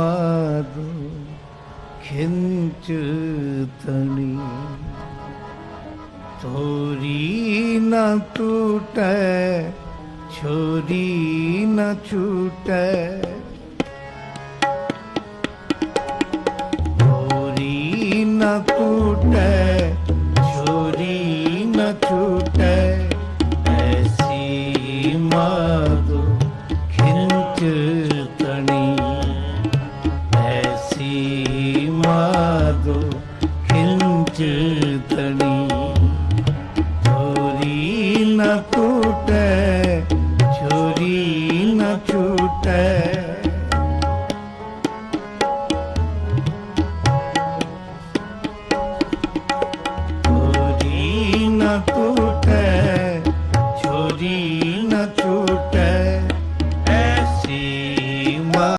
मारो खिंच तणी तोरी न टूटे छोरी न छूटे। छोरी न टूटे छोरी न छूटे। ऐसी माधो ప్రమాదో కించితని చోరీ నూట చోరీ నూట